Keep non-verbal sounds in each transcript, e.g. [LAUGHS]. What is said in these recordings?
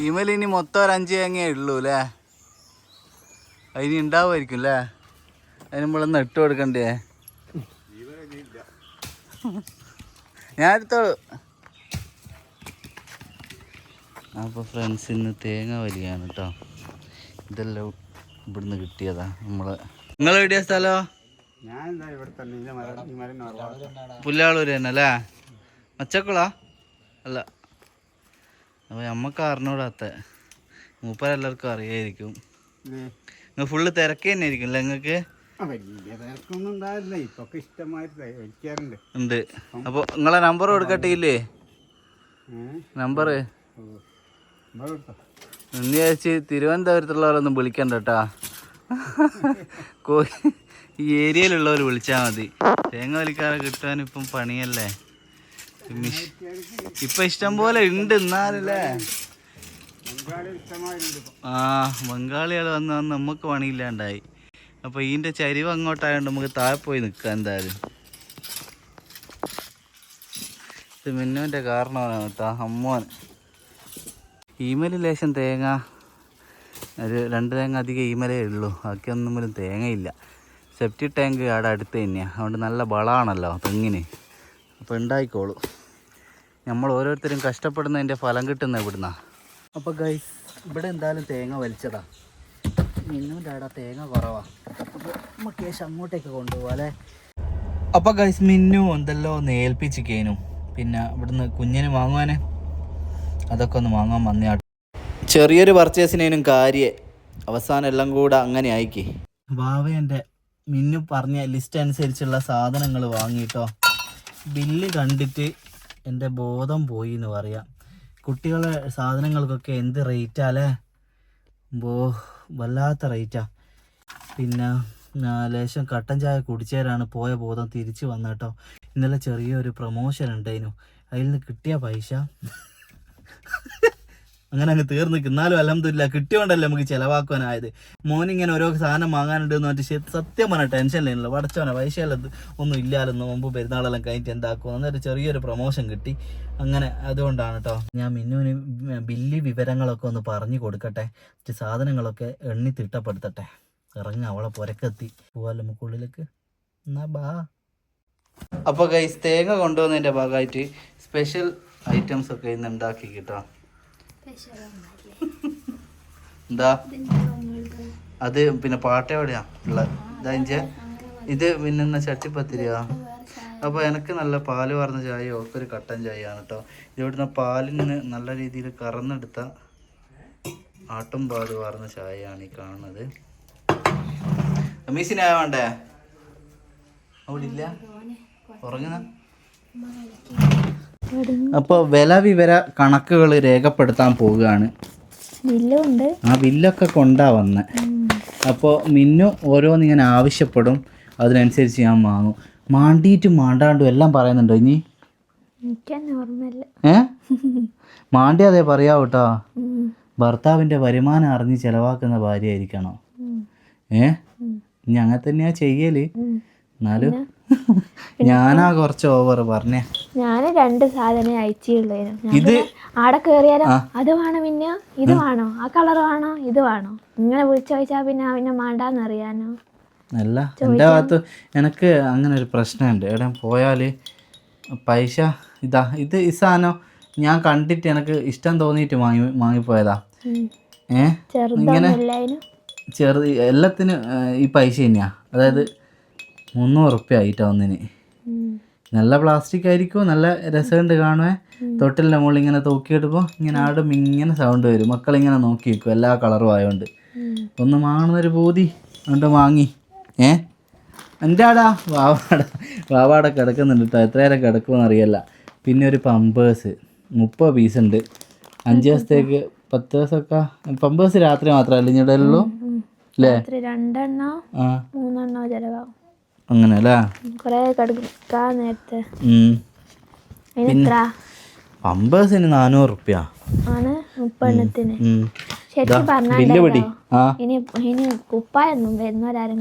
ഈമൽ ഇനി മൊത്തം ഒരു അഞ്ച് തേങ്ങയേ ഉള്ളൂ അല്ലേ അതിന് ഉണ്ടാവുമായിരിക്കും അല്ലേ അതിന് നമ്മളൊന്ന് ഇട്ട് കൊടുക്കണ്ടേ? ഞാൻ എടുത്തോളൂ അപ്പോൾ ഫ്രണ്ട്സ് ഇന്ന് തേങ്ങ വലിയാണ് കേട്ടോ ഇതെല്ലാം ഇവിടുന്ന് കിട്ടിയതാ നമ്മൾ. നിങ്ങൾ എവിടെയാ സ്ഥലോ. പുല്ലാളൂര് തന്നെ അല്ലേ മച്ചക്കുളാ? അല്ല. അപ്പോൾ നമ്മക്ക് അറിഞ്ഞൂടാത്ത. മൂപ്പരെല്ലാവർക്കും അറിയായിരിക്കും. നിങ്ങൾ ഫുള്ള് തിരക്ക് തന്നെ ആയിരിക്കും അല്ലേ നിങ്ങൾക്ക് ഉണ്ട്. അപ്പോൾ നിങ്ങളെ നമ്പർ കൊടുക്കട്ടില്ലേ നമ്പർ. ഇന്ന് ചേച്ചി തിരുവനന്തപുരത്തുള്ളവരൊന്നും വിളിക്കണ്ട കേട്ടാ [LAUGHS] കോ- ഈ ഏരിയയിലുള്ളവർ വിളിച്ചാൽ മതി. തേങ്ങ വലിക്കാരെ കിട്ടാൻ ഇപ്പം പണിയല്ലേ? മിഷ്- ഇപ്പൊ ഇഷ്ടം പോലെ ഉണ്ട് എന്നാലല്ലേ. ആ ബംഗാളികൾ വന്ന് വന്ന് നമുക്ക് പണിയില്ലാണ്ടായി. അപ്പൊ ഇതിന്റെ ചരിവ് അങ്ങോട്ടായോണ്ട് നമുക്ക് താഴെ പോയി നിൽക്കാം എന്തായാലും. ഇത് മിന്നുവിന്റെ കാരണമാണ് കേട്ടോ അമ്മോൻ. ഈമൽ ലേശം തേങ്ങ ഒരു രണ്ട് തേങ്ങ അധികം ഈമലേ ഉള്ളൂ ബാക്കിയൊന്നും പോലും തേങ്ങയില്ല. സെപ്റ്റി ടാങ്ക് അവിടെ അടുത്ത് തന്നെയാണ് അതുകൊണ്ട് നല്ല വളമാണല്ലോ തെങ്ങിന്. അപ്പോൾ ഉണ്ടായിക്കോളൂ. നമ്മൾ ഓരോരുത്തരും കഷ്ടപ്പെടുന്നതിന്റെ ഫലം കിട്ടുന്ന ഇവിടുന്ന. അപ്പോൾ ഗൈസ് ഇവിടെ എന്തായാലും തേങ്ങ വലിച്ചതാ. ഇന്നും ഡാടാ തേങ്ങ കുറവാ. അപ്പോൾ നമ്മൾ അങ്ങോട്ടേക്ക് കൊണ്ടുപോകാം അപ്പോൾ ഗൈസ് മിന്നു എന്തെല്ലോ ഒന്ന് കേനു പിന്നെ ഇവിടുന്ന് കുഞ്ഞിന് വാങ്ങുവാനേ. അതൊക്കെ ഒന്ന് വാങ്ങാൻ വന്നയാ ചെറിയൊരു പർച്ചേസിനേനും കാര്യ. അവസാനം എല്ലാം കൂടെ അങ്ങനെ ആയിക്കേ. ബാവ മിന്നു പറഞ്ഞ ലിസ്റ്റ് അനുസരിച്ചുള്ള സാധനങ്ങൾ വാങ്ങിയിട്ടോ ബില്ല് കണ്ടിട്ട് എന്റെ ബോധം പോയി എന്ന് പറയാം. കുട്ടികളെ സാധനങ്ങൾക്കൊക്കെ എന്ത് റേറ്റാ അല്ലേ ബോ വല്ലാത്ത റേറ്റാ. പിന്നെ ലേശം കട്ടൻ ചായ കുടിച്ചേരാണ് പോയ ബോധം തിരിച്ചു വന്ന കേട്ടോ ഇന്നലെ ചെറിയൊരു പ്രൊമോഷൻ ഉണ്ടായിരുന്നു അതിൽ നിന്ന് കിട്ടിയ പൈസ. അങ്ങനെ അങ്ങ് തീർന്നു എന്നാലും അലഹമില്ല കിട്ടിയോണ്ടല്ലേ നമുക്ക് ചിലവാക്കാനായത് മോനിങ്ങനെ ഓരോ സാധനം വാങ്ങാനുണ്ട് എന്ന് പറഞ്ഞിട്ട് സത്യം പറഞ്ഞ ടെൻഷനില്ല പടച്ചോനെ പൈസയല്ലത് ഒന്നും ഇല്ലായിരുന്നു മുമ്പ് പെരുന്നാളെല്ലാം കഴിഞ്ഞിട്ട് എന്താക്കും എന്നൊരു ചെറിയൊരു പ്രൊമോഷൻ കിട്ടി. അങ്ങനെ അതുകൊണ്ടാണ് കേട്ടോ ഞാൻ മിന്നുവിന് ബില്ലി വിവരങ്ങളൊക്കെ ഒന്ന് പറഞ്ഞു കൊടുക്കട്ടെ. സാധനങ്ങളൊക്കെ എണ്ണി തിട്ടപ്പെടുത്തട്ടെ. ഇറങ്ങി അവളെ പുരക്കെത്തി. പോവാല്ലോ നമുക്കുള്ളിലേക്ക് എന്നാ ബാ. അപ്പോൾ കൈ തേങ്ങ കൊണ്ടുവന്നതിന്റെ ഭാഗമായിട്ട് സ്പെഷ്യൽ ഐറ്റംസ് ഒക്കെ ഇന്ന് ഉണ്ടാക്കി കേട്ടോ. എന്താ? അത് പിന്നെ പാട്ട് എവിടെയാ? ഉള്ളത്. ഇതാ ഇത് പിന്നെ ചട്ടിപ്പത്തിരിയാ അപ്പോൾ എനിക്ക് നല്ല പാൽ വാർന്ന ചായയോ ഒക്കെ ഒരു കട്ടൻ ചായയാണ് കേട്ടോ ഇവിടുന്ന് പാലിന് നല്ല രീതിയിൽ കറന്നെടുത്ത ആട്ടും പാൽ വാർന്ന ചായയാണ് ഈ കാണുന്നത്. മീസിനായ വേണ്ടേ? അവിടെ ഇല്ല? ഉറങ്ങുന്ന? അപ്പോൾ വില വിവര കണക്കുകൾ രേഖപ്പെടുത്താൻ പോവുകയാണ്. ആ ബില്ലൊക്കെ കൊണ്ടാ വന്നെ. അപ്പോൾ മിന്നു ഓരോന്നിങ്ങനെ ആവശ്യപ്പെടും. അതിനനുസരിച്ച് ഞാൻ വാങ്ങും. മാണ്ടിയിട്ടും മാണ്ടാണ്ടും എല്ലാം പറയുന്നുണ്ടോ ഇനി? ഏ? മാണ്ടി അതേ പറയാവൂ കേട്ടോ ഭർത്താവിന്റെ വരുമാനം അറിഞ്ഞ് ചെലവാക്കുന്ന ഭാര്യ ആയിരിക്കണോ ഏ? ഇനി അങ്ങനെ തന്നെയാ ചെയ്യൽ എന്നാലും [LAUGHS] ഞാനാ കുറച്ച് ഓവർ പറഞ്ഞേ. ഞാൻ രണ്ട് സാധനം അയച്ചുള്ളൂ ഇത് ആടെ കേറിയാലോ? അത് വേണോ പിന്നെ? ഇത് വേണോ? ആ കളർ വേണോ? ഇത് വേണോ? ഇങ്ങനെ വിളിച്ചു ചോദിച്ചാ പിന്നെ പിന്നെ മാണ്ടാന്നറിയാനോ? അല്ല എന്റെ ഭാഗത്ത് എനിക്ക് അങ്ങനെ ഒരു പ്രശ്നമുണ്ട്. എവിടെ പോയാൽ പൈസ ഇതാ ഇത് ഈ സാധനം ഞാൻ കണ്ടിട്ട് എനിക്ക് ഇഷ്ടം തോന്നിയിട്ട് വാങ്ങി വാങ്ങിപ്പോയതാ. ഏ? ഇങ്ങനെ ചെറുത് എല്ലാത്തിനും ഈ പൈസ തന്നെയാ. അതായത് മുന്നൂറ് റുപ്യ ആയിട്ടാ ഒന്നിന്. നല്ല പ്ലാസ്റ്റിക് ആയിരിക്കും നല്ല രസമുണ്ട് കാണുവേ തൊട്ടിലിന്റെ മുകളിൽ ഇങ്ങനെ തൂക്കിയിടുമ്പോൾ ഇങ്ങനെ ആടും ഇങ്ങനെ സൗണ്ട് വരും. മക്കളിങ്ങനെ നോക്കി വെക്കും എല്ലാ കളറും ആയതുകൊണ്ട് ഒന്ന് വാങ്ങുന്നൊരു ബോധി അതുകൊണ്ട് വാങ്ങി. ഏ? എന്റെ ആടാ വാവാട വാവാട കിടക്കുന്നുണ്ട് കേട്ടോ എത്ര നേരം കിടക്കുമെന്ന് അറിയില്ല. പിന്നെ ഒരു പമ്പേഴ്സ് മുപ്പത് പീസ് ഉണ്ട്. അഞ്ച് ദിവസത്തേക്ക് പത്ത് ദിവസമൊക്കെ പമ്പേഴ്സ് രാത്രി മാത്രമല്ല ഇനി ഇടലുള്ളൂ? അല്ലേ? രണ്ടെണ്ണോ മൂന്നെണ്ണോ ചിലവാകും. അങ്ങനെ അല്ലേ കുറേ കിടക്കാൻ നേരത്തെ. ഉം. അതിനെത്ര? പമ്പേഴ്സിന് നാനൂറ് റുപ്യ ആണ് മുപ്പെണ്ണത്തിന്. ശരിക്കും ഇനി ഇനി കുപ്പായൊന്നും വരുന്നവരാരും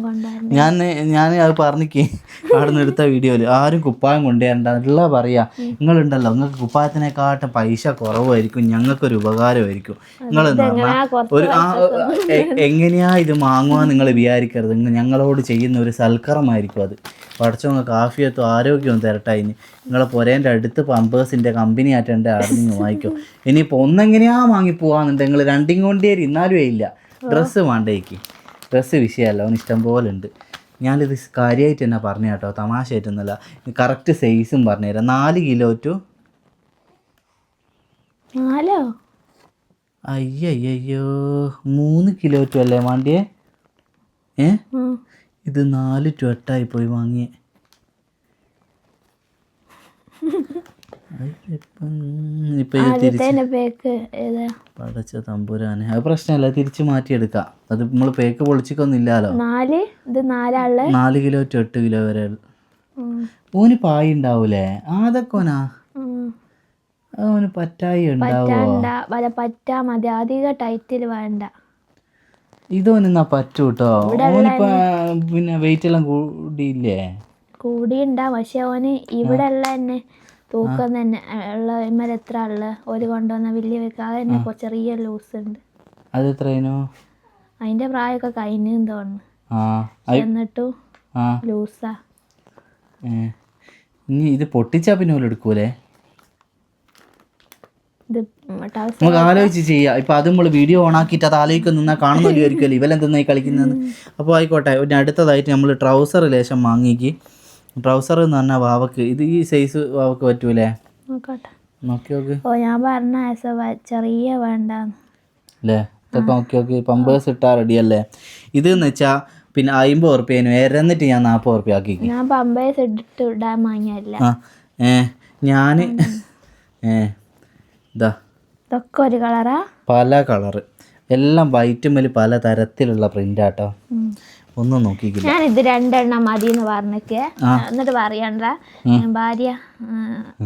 ഞാൻ ഞാൻ അത് പറഞ്ഞിക്കേ. അവിടെ നിന്ന് എടുത്ത വീഡിയോയിൽ ആരും കുപ്പായം കൊണ്ടുവരണ്ട. ഉള്ള പറയാ. നിങ്ങളുണ്ടല്ലോ നിങ്ങൾക്ക് കുപ്പായത്തിനെക്കാട്ടും പൈസ കുറവായിരിക്കും. ഞങ്ങൾക്കൊരു ഉപകാരമായിരിക്കും. നിങ്ങൾ ഒരു എങ്ങനെയാ ഇത് വാങ്ങുക നിങ്ങൾ വിചാരിക്കരുത്. ഞങ്ങളോട് ചെയ്യുന്ന ഒരു സൽക്കരമായിരിക്കും അത്. പഠിച്ചവങ്ങ കാഫിയത്തും ആരോഗ്യവും തരട്ടായിന് നിങ്ങളെ പൊരേന്റെ അടുത്ത് പമ്പേഴ്സിന്റെ കമ്പനി ആറ്റേണ്ട ആർമിങ് വാങ്ങിക്കും. ഇനിയിപ്പോൾ ഒന്നെങ്ങനെയാ വാങ്ങി പോവാന്നുണ്ടെങ്കിൽ നിങ്ങൾ രണ്ടും കൊണ്ടേരി എന്നാലും ഇല്ല ഡ്രസ്സ് വേണ്ടേക്ക് ഡ്രസ്സ് വിഷയമല്ല. അവന് ഇഷ്ടം പോലെ ഉണ്ട്. ഞാനിത് കാര്യമായിട്ട് തന്നെ പറഞ്ഞു കേട്ടോ. തമാശയായിട്ടൊന്നുമല്ല കറക്റ്റ് സൈസും പറഞ്ഞുതരാം നാല് കിലോ ടു നാലോ? അയ്യയ്യോ മൂന്ന് കിലോ ടു അല്ലേ വേണ്ടിയേ ഏ? ഇത് നാല് ടു എട്ടായി പോയി വാങ്ങിയേ. പടച്ച തമ്പുരാനെ. അത് പ്രശ്നമല്ല തിരിച്ച് മാറ്റിയെടുക്കാം. അത് നമ്മൾ പേക്ക് പൊളിച്ചിക്കൊന്നും നാല്? ഇത് നാലാൾ? നാല് കിലോ ടു എട്ട് കിലോ വരെ. ഓന് പായി ഉണ്ടാവൂലേ? അതൊക്കെ ഓനാ? ഓന് പറ്റായി ഉണ്ടാവോ? പറ്റാ മതി. അധിക ടൈറ്റിൽ വേണ്ട. ഇതോനെന്നാ പറ്റൂ കേട്ടോ ഓനിപ്പോ പിന്നെ വെയിറ്റ് എല്ലാം കൂടിയില്ലേ? കൂടിയുണ്ടാ. പക്ഷെ ഓന് ഇവിടെ ഉള്ള തന്നെ തൂക്കം തന്നെ ഉള്ള ഇമ്മര എത്ര ഉള്ള ഒരു കൊണ്ടുവന്ന വലിയ വെക്കുക അത് തന്നെ കുറച്ച് ചെറിയ ലൂസ് ഉണ്ട് അത് എത്രേനു അതിന്റെ പ്രായമൊക്കെ കഴിഞ്ഞു തോന്നുന്നു. എന്നിട്ടും ലൂസാ. ഇനി ഇത് പൊട്ടിച്ചാ പിന്നെ ഓൽ എടുക്കൂലേ? നമുക്ക് ആലോചിച്ച് ചെയ്യാം. ഇപ്പൊ അത് നമ്മൾ വീഡിയോ ഓൺ ആക്കിയിട്ട് അത് ആലോചിക്കുന്ന നിന്നാൽ കാണുന്നില്ലായിരിക്കുമല്ലോ ഇവലെന്തെന്നായി കളിക്കുന്നതെന്ന്. അപ്പോൾ ആയിക്കോട്ടെ പിന്നെ അടുത്തതായിട്ട് നമ്മൾ ട്രൗസർ ലേശം വാങ്ങിക്ക് ട്രൗസർ എന്ന് പറഞ്ഞാൽ വാവക്ക്. ഇത് ഈ സൈസ് വാവക്ക് പറ്റൂലേ? നോക്കി നോക്ക്. ഓ ഞാൻ പറഞ്ഞ ചെറിയ വേണ്ടാന്ന്. അല്ലേ ഇതൊക്കെ നോക്കി നോക്കി. പമ്പേഴ്സ് ഇട്ടാൽ റെഡിയല്ലേ ഇത് എന്ന് വെച്ചാൽ പിന്നെ അമ്പത് ഉറുപ്പ്യനു ഇരന്നിട്ട് ഞാൻ നാൽപ്പത് ഉറുപ്പ്യ ആക്കി ഞാൻ പമ്പേഴ്സ് ഇട്ടിട്ട് ഇടാൻ വാങ്ങിയല്ല ആ ഏ ഞാൻ ഏ ഇതാ. ഇതൊക്കെ ഒരു കളറാ പല കളറ് എല്ലാം വൈറ്റുമ്മൽ പല തരത്തിലുള്ള പ്രിന്റാട്ടോ ഒന്നും നോക്കിക്കില്ല ഞാൻ ഇത് രണ്ടെണ്ണം മതി എന്ന് പറഞ്ഞിക്ക് എന്നിട്ട് പറയണ്ട. ഭാര്യ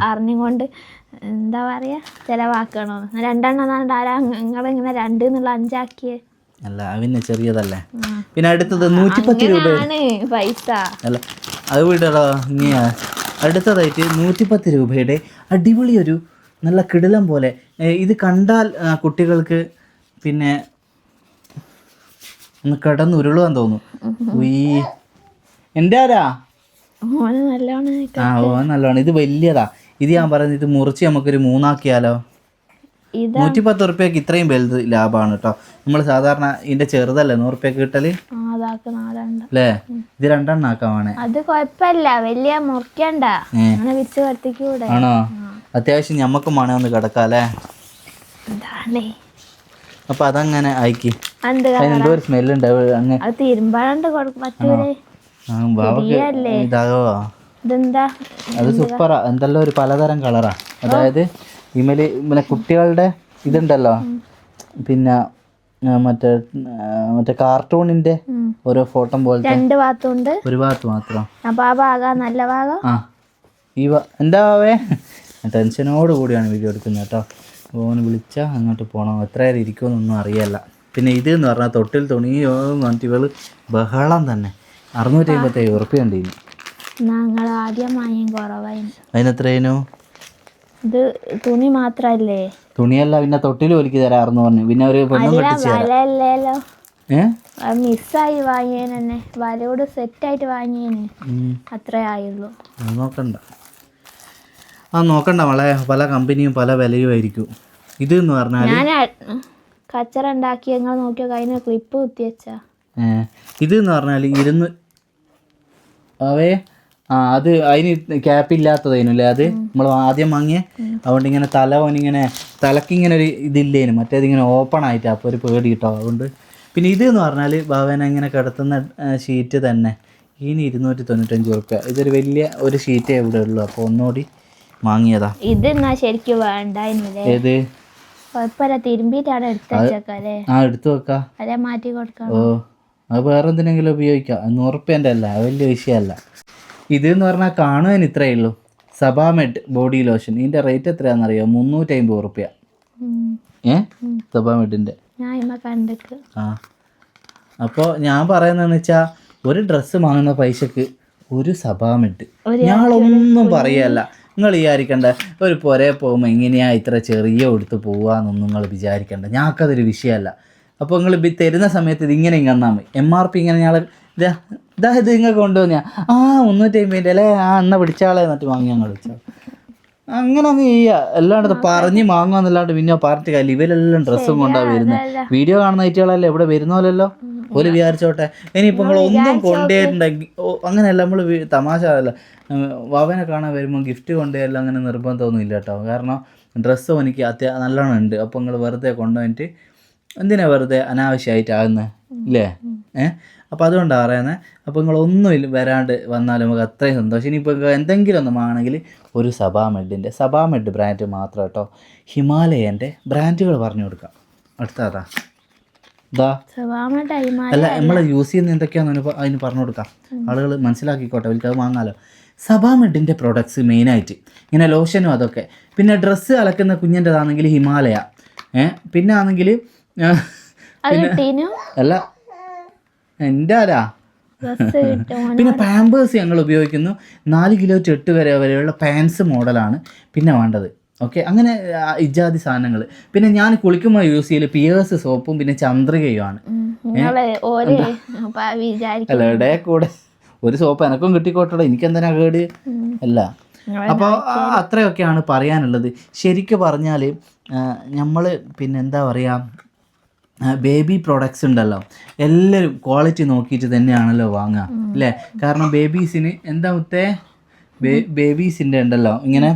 അറിഞ്ഞും കൊണ്ട് എന്താ പറയാ ചെലവാക്കണോ? രണ്ടെണ്ണം നിങ്ങളിങ്ങനെ രണ്ട് എന്നുള്ള അഞ്ചാക്കിയേ. അല്ല പിന്നെ ചെറിയതല്ലേ. പിന്നെ അടുത്തത് നൂറ്റിപ്പത്ത് രൂപ. പൈസ. അല്ല അത് വിടടാ ഇങ്ങനെയാ അടുത്തതായിട്ട് നൂറ്റിപ്പത്ത് രൂപയുടെ അടിപൊളി ഒരു നല്ല കിടിലം പോലെ. ഇത് കണ്ടാൽ കുട്ടികൾക്ക് പിന്നെ ഒന്ന് കിടന്ന് ഉരുളുവാൻ ഉയ്യ് എന്റെ ആരാ? ആ ഓ നല്ലോണം. ഇത് വലിയതാ. ഇത് ഞാൻ പറയുന്നത് ഇത് മുറിച്ച് നമുക്കൊരു മൂന്നാക്കിയാലോ? നൂറ്റി പത്ത് ഉറുപ്പ്യക്ക് ഇത്രയും വലുത് ലാഭമാണ് കേട്ടോ നമ്മൾ സാധാരണ ഇതിന്റെ ചെറുതല്ലേ നൂറുപ്യക്ക് കിട്ടൽ? ആ, അതാക്ക് നാലുണ്ട് അല്ലേ ഇത് രണ്ടെണ്ണം ആക്കാൻ വേണേ അത് കുഴപ്പമില്ല വലിയ മുറിക്കണ്ട. ആണോ? അത്യാവശ്യം ഞമ്മക്കും വേണേ ഒന്ന് കിടക്കാം അല്ലേ എന്താണേ അപ്പൊ അതങ്ങനെ ആയിക്കി. എന്തോ ഒരു സ്മെൽ അങ്ങ്. അത് തിരുമ്പാണ്ട് സൂപ്പറാ. എന്തെല്ലാം ഒരു പലതരം കളറാ. അതായത് ഇമൽ പിന്നെ കുട്ടികളുടെ ഇതുണ്ടല്ലോ. പിന്നെ മറ്റേ മറ്റേ കാർട്ടൂണിന്റെ ഓരോ ഫോട്ടോ പോലത്തെ രണ്ട് ഭാഗത്തുണ്ട്. ഒരു ഭാഗത്ത് മാത്രം. അപ്പൊ ആ ഭാഗം? നല്ല ഭാഗം? ആ. ഈ എന്താവേ ടെൻഷനോട് കൂടിയാണ് വീഡിയോ എടുക്കുന്നത് കേട്ടോ. ഓന് വിളിച്ചാൽ അങ്ങോട്ട് പോകണം എത്ര നേരം ഇരിക്കുമെന്നൊന്നും അറിയില്ല. പിന്നെ ഇത് എന്ന് പറഞ്ഞാൽ തൊട്ടിൽ തുണിയോ മറ്റുകൾ ബഹളം തന്നെ. അറുന്നൂറ്റി അമ്പത്തി ഉറുപ്പ്യ ഉണ്ട് ഇനി. ഞങ്ങൾ ആദ്യം വാങ്ങിയ കുറവായിരുന്നു. അതിനെത്രേനു ഇത് തുണി മാത്രല്ലേ? തുണിയല്ല പിന്നെ തൊട്ടിൽ ഒലിക്ക് തരാറെന്ന് പറഞ്ഞു. പിന്നെ ഒരു പെണ്ണും കെട്ടിച്ചു തരാം. മിസ്സായി വാങ്ങിയതിന് തന്നെ വലയോട് സെറ്റായിട്ട് വാങ്ങിയതിന്. അത്രേ ആയുള്ളൂ. നോക്കണ്ട. ആ നോക്കണ്ട മോളെ. പല കമ്പനിയും പല വിലയും ആയിരിക്കും ഇത് എന്ന് പറഞ്ഞാൽ ഞാൻ കച്ചറ ഉണ്ടാക്കി ഞങ്ങൾ നോക്കിയോ? കഴിഞ്ഞ ക്ലിപ്പ് കുത്തി വെച്ചാ. ഇത് എന്ന് പറഞ്ഞാൽ ഇരുന്ന് അവേ ആ അത് അതിന് ക്യാപ്പ് ഇല്ലാത്തതേനു അല്ലേ അത് നമ്മൾ ആദ്യം വാങ്ങിയ. അതുകൊണ്ട് ഇങ്ങനെ തല ഓനിങ്ങനെ തലക്കിങ്ങനെ ഒരു ഇതില്ലേനു. മറ്റേതിങ്ങനെ ഓപ്പൺ ആയിട്ട്. അപ്പോൾ ഒരു പേടി കിട്ടോ. അതുകൊണ്ട് പിന്നെ ഇത് എന്ന് പറഞ്ഞാൽ ഭവന ഇങ്ങനെ കിടത്തുന്ന ഷീറ്റ് തന്നെ. ഇനി ഇരുന്നൂറ്റി തൊണ്ണൂറ്റഞ്ച് ഉറുപ്പ്യ ഇതൊരു വലിയ ഒരു ഷീറ്റേ ഇവിടെ ഉള്ളൂ. അപ്പോൾ ഒന്നുകൂടി വാങ്ങിയതാ. ഇത് ശരിക്കും വേണ്ട ഏത്? കുഴപ്പമില്ല. തിരുമ്പിയിട്ടാണ് എടുത്ത് വെച്ചേക്കല്ലേ ആ എടുത്തു വെക്കാം. അതെ മാറ്റി ഓ അത് വേറെ എന്തിനെങ്കിലും ഉപയോഗിക്കാം. നൂറുപ്യന്റെ അല്ല വലിയ വിഷയമല്ല. ഇത് എന്ന് പറഞ്ഞാൽ കാണുവാൻ ഇത്രയേ ഉള്ളൂ. Sebamed body lotion. ഇതിന്റെ റേറ്റ് എത്രയാണെന്നറിയോ? മുന്നൂറ്റി അമ്പത് റുപ്യ. ഏ? സബാമെഡിന്റെ ആ. അപ്പോൾ ഞാൻ പറയുന്നതെന്ന് വെച്ചാൽ ഒരു ഡ്രസ്സ് വാങ്ങുന്ന പൈസക്ക് ഒരു സഭാമിട്ട് ഞങ്ങളൊന്നും പറയല്ല. നിങ്ങൾ വിചാരിക്കണ്ട ഒരു പുരയെ പോകുമ്പോൾ എങ്ങനെയാ ഇത്ര ചെറിയ ഉടുത്ത് പോവാന്നൊന്നും നിങ്ങൾ വിചാരിക്കണ്ട. ഞങ്ങൾക്കതൊരു വിഷയമല്ല അപ്പോൾ നിങ്ങൾ തരുന്ന സമയത്ത് ഇത് ഇങ്ങനെ തന്നാൽ മതി. എം ആർ പി ഇങ്ങനെ ഞങ്ങൾ ഇതാ ഇതാ ഇത് ഇങ്ങനെ കൊണ്ടുവന്നാ ആ മുന്നൂറ്റി അമ്പതിന്റെ അല്ലേ? ആ എന്നാ പിടിച്ചാളെ എന്നിട്ട് വാങ്ങി ഞങ്ങൾ വിളിച്ചാൽ അങ്ങനെ അങ്ങ് ചെയ്യുക അല്ലാണ്ട് പറഞ്ഞ് വാങ്ങുക എന്നല്ലാണ്ട് പിന്നെ പറഞ്ഞിട്ട് കാര്യം ഇവരെല്ലാം ഡ്രസ്സും കൊണ്ടാണ് വരുന്നത് വീഡിയോ കാണുന്ന ഐറ്റുകളല്ലേ ഇവിടെ വരുന്നോലല്ലോ? ഒരു വിചാരിച്ചോട്ടെ. ഇനിയിപ്പോൾ നമ്മൾ ഒന്നും കൊണ്ടുപോയിട്ടുണ്ടെങ്കിൽ അങ്ങനെയല്ല നമ്മൾ തമാശ അല്ല. വാവനെ കാണാൻ വരുമ്പോൾ ഗിഫ്റ്റ് കൊണ്ടുപോയല്ല അങ്ങനെ നിർബന്ധമൊന്നും ഇല്ല കേട്ടോ കാരണം ഡ്രസ്സും എനിക്ക് അത്യാ നല്ലോണം ഉണ്ട്. അപ്പോൾ നിങ്ങൾ വെറുതെ കൊണ്ടുപോയിട്ട് എന്തിനാ വെറുതെ അനാവശ്യമായിട്ടാകുന്നത് ഇല്ലേ? ഏഹ് അപ്പോൾ അതുകൊണ്ടാണ് പറയുന്നത് അപ്പോൾ നിങ്ങൾ ഒന്നും ഇല്ല- വരാണ്ട് വന്നാൽ നമുക്ക് അത്രയും സന്തോഷം. ഇനിയിപ്പോൾ എന്തെങ്കിലും ഒന്നും ആണെങ്കിൽ ഒരു സഭാമെഡിന്റെ സഭാമെഡ് ബ്രാൻഡ് മാത്രം കേട്ടോ ഹിമാലയന്റെ ബ്രാൻഡുകൾ പറഞ്ഞു കൊടുക്കാം. അടുത്ത അതാ അല്ല നമ്മൾ യൂസ് ചെയ്യുന്ന എന്തൊക്കെയാണെന്ന് അതിന് പറഞ്ഞു കൊടുക്കാം. ആളുകൾ മനസ്സിലാക്കിക്കോട്ടെ അവർക്ക് അത് വാങ്ങാലോ. പ്രൊഡക്ട്സ് മെയിൻ മെയിനായിട്ട് ഇങ്ങനെ ലോഷനും അതൊക്കെ. പിന്നെ ഡ്രസ്സ് അലക്കുന്ന കുഞ്ഞിന്റെതാണെങ്കിൽ ഹിമാലയ. ഏ പിന്നെ ആണെങ്കിൽ അല്ല എന്റെ ആരാ? പിന്നെ പാമ്പേഴ്സ് ഞങ്ങൾ ഉപയോഗിക്കുന്നു. നാല് കിലോ ടു എട്ട് വരെ വരെയുള്ള പാൻസ് മോഡലാണ് പിന്നെ വേണ്ടത് ഓക്കെ? അങ്ങനെ ഇജാതി സാധനങ്ങൾ പിന്നെ ഞാൻ കുളിക്കുമ്പോൾ യൂസ് ചെയ്യൽ പിയേഴ്സ് സോപ്പും പിന്നെ ചന്ദ്രികയും ആണ് അല്ല ഇവിടെ കൂടെ ഒരു സോപ്പ് എനക്കും കിട്ടിക്കോട്ടെ എനിക്കെന്തിനാ കേട്? അല്ല. അപ്പോൾ അത്രയൊക്കെയാണ് പറയാനുള്ളത്. ശരിക്കും പറഞ്ഞാൽ നമ്മൾ പിന്നെ എന്താ പറയുക ബേബി പ്രോഡക്ട്സ് ഉണ്ടല്ലോ. എല്ലാവരും ക്വാളിറ്റി നോക്കിയിട്ട് തന്നെയാണല്ലോ വാങ്ങുക അല്ലേ കാരണം ബേബീസിന് എന്താ മുത്തേ? ബേബീസിന്റെ ഉണ്ടല്ലോ. ഇങ്ങനെ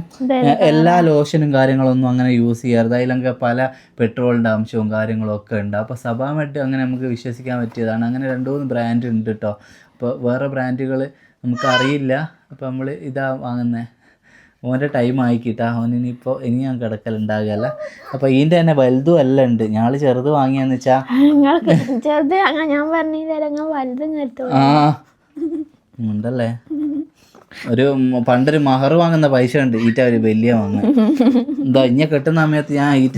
എല്ലാ ലോഷനും കാര്യങ്ങളൊന്നും അങ്ങനെ യൂസ് ചെയ്യാറ് അതിലൊക്കെ പല പെട്രോളിന്റെ അംശവും കാര്യങ്ങളും ഒക്കെ ഉണ്ട്. അപ്പൊ സഭാമായിട്ട് അങ്ങനെ നമുക്ക് വിശ്വസിക്കാൻ പറ്റിയതാണ്. അങ്ങനെ രണ്ടു മൂന്ന് ബ്രാൻഡ് ഉണ്ട് കേട്ടോ അപ്പോൾ വേറെ ബ്രാൻഡുകൾ നമുക്ക് അറിയില്ല. അപ്പോൾ നമ്മൾ ഇതാ വാങ്ങുന്നത് ഓന്റെ ടൈം ആയിക്കിട്ടാ. ഇനിയിപ്പോൾ ഇനി ഞാൻ കിടക്കലുണ്ടാകുകയല്ല അപ്പോൾ ഇതിന്റെ തന്നെ വലുതും അല്ല ഉണ്ട്. ഞങ്ങൾ ചെറുത് വാങ്ങിയെന്ന് വെച്ചാൽ നിങ്ങൾക്ക് ചെറുത് ഞാൻ പറഞ്ഞില്ല. വലുതും ആ ഉണ്ടല്ലേ? [LAUGHS] ഒരു പണ്ടൊരു മഹർ വാങ്ങുന്ന പൈസ ഉണ്ട് ഈറ്റ ഒരു വലിയ വാങ്ങ എന്താ ഇഞ്ഞ കെട്ടുന്ന സമയത്ത് ഞാൻ ഈറ്റ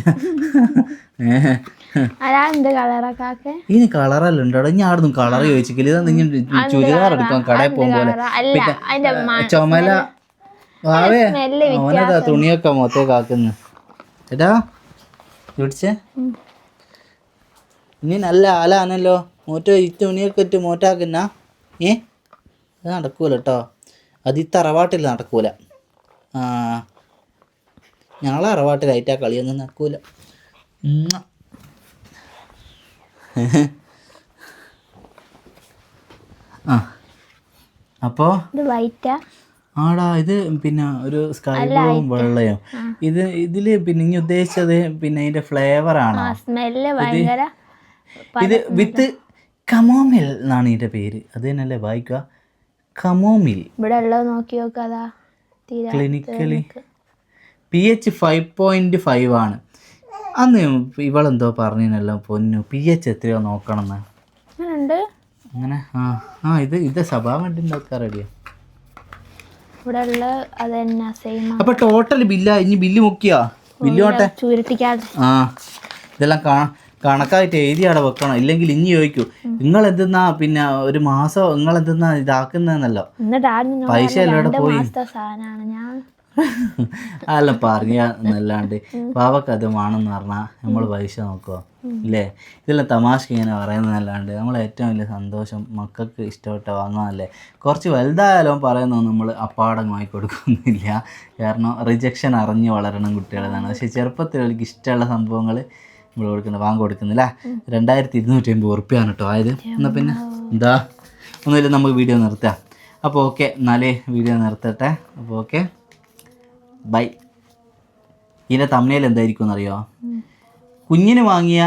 ഇനി കളറല്ല ഉണ്ടോ? ഇനി ആടുന്നു കളർ ചോദിച്ചില്ല ഇതാ നിങ്ങൾ ചുരിദാർ എടുക്കാം കടയിൽ പോകുമ്പോലെ മ- ചുമല വാവേ അവനതാ തുണിയൊക്കെ മൊത്തം കാക്കുന്ന. എടാ ചോദിച്ചേ ഇനി നല്ല ആലാണല്ലോ മോറ്റോ ഈ തുണിയൊക്കെ ഇട്ട് മോറ്റാക്കുന്ന? ഏ? അത് നടക്കൂല കേട്ടോ അത് ഈ തറവാട്ടിൽ നടക്കൂല. ആ ഞങ്ങളെ ആ കളിയൊന്നും നടക്കൂല. അപ്പോ? ആ അപ്പോൾ ആടാ ഇത് പിന്നെ ഒരു സ്കൈ ബ്ലൂവും വെള്ളയും. ഇത് ഇതിൽ പിന്നെ ഇനി ഉദ്ദേശിച്ചത് പിന്നെ അതിന്റെ ഫ്ലേവർ ആണ്? ഇത് വിത്ത് കമോമിൽ എന്നാണ് ഇതിന്റെ പേര്. അത് തന്നെയല്ലേ വായിക്കുക? കമോമിൽ. ഇവിടെ ഉള്ളത് നോക്കി നോക്കാതാ clinically P H five point five ആണ്. അന്ന് ഇവളെന്തോ പറഞ്ഞല്ലോ പൊന്നു. പി എച്ച് എത്രയോ നോക്കണം എന്ന് അങ്ങനെ ആ ആ ഇത് ഇത് ഒക്കെ റെഡിയാ ഇവിടെ ഉള്ള അത് തന്നെ സെയിം അപ്പൊ ടോട്ടൽ ബില്ല ഇനി ബില്ല് മുക്കിയാ? ബില്ല് ആ ഇതെല്ലാം കാ കണക്കായിട്ട് എഴുതി അവിടെ വെക്കണം. ഇല്ലെങ്കിൽ ഇനി ചോദിക്കൂ നിങ്ങൾ എന്തെന്നാ പിന്നെ ഒരു മാസം നിങ്ങൾ എന്തെന്നാ ഇതാക്കുന്നതെന്നല്ലോ നിങ്ങൾ പൈസ എല്ലാം പോയി. [LAUGHS] അല്ല പറഞ്ഞ എന്നല്ലാണ്ട് പാവക്ക് അത് വേണമെന്ന് പറഞ്ഞാൽ നമ്മൾ പൈസ നോക്കുക ഇല്ലേ? ഇതെല്ലാം തമാശക്ക് ഇങ്ങനെ പറയുന്നതല്ലാണ്ട് നമ്മൾ ഏറ്റവും വലിയ സന്തോഷം മക്കൾക്ക് ഇഷ്ടപ്പെട്ട വാങ്ങാനല്ലേ കുറച്ച് വലുതായാലും പറയുന്നത് നമ്മൾ അപ്പാടം കൊടുക്കുന്നില്ല. കാരണം റിജക്ഷൻ അറിഞ്ഞ് വളരണം കുട്ടികളെന്നാണ്. പക്ഷേ ചെറുപ്പത്തിൽ അവർക്ക് ഇഷ്ടമുള്ള സംഭവങ്ങൾ നമ്മൾ കൊടുക്കുന്നത് വാങ്ങ കൊടുക്കുന്നില്ല? രണ്ടായിരത്തി ഇരുന്നൂറ്റി അമ്പത് ഉറുപ്പ്യാണ് കേട്ടോ ആയത്. എന്നാൽ പിന്നെ? എന്താ? ഒന്നുമില്ല നമുക്ക് വീഡിയോ നിർത്താം. അപ്പോൾ ഓക്കെ എന്നാലേ വീഡിയോ നിർത്തട്ടെ. അപ്പോൾ ഓക്കെ ബൈ ഇതിന്റെ തമ്മനയിൽ എന്തായിരിക്കും എന്നറിയോ? കുഞ്ഞിന് വാങ്ങിയ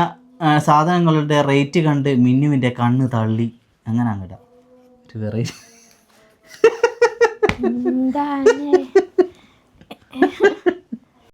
സാധനങ്ങളുടെ റേറ്റ് കണ്ട് മിന്നുവിന്റെ കണ്ണ് തള്ളി. അങ്ങനെ അങ്ങോട്ടാ ഒരു വെറൈറ്റി എന്താണ്? [LAUGHS]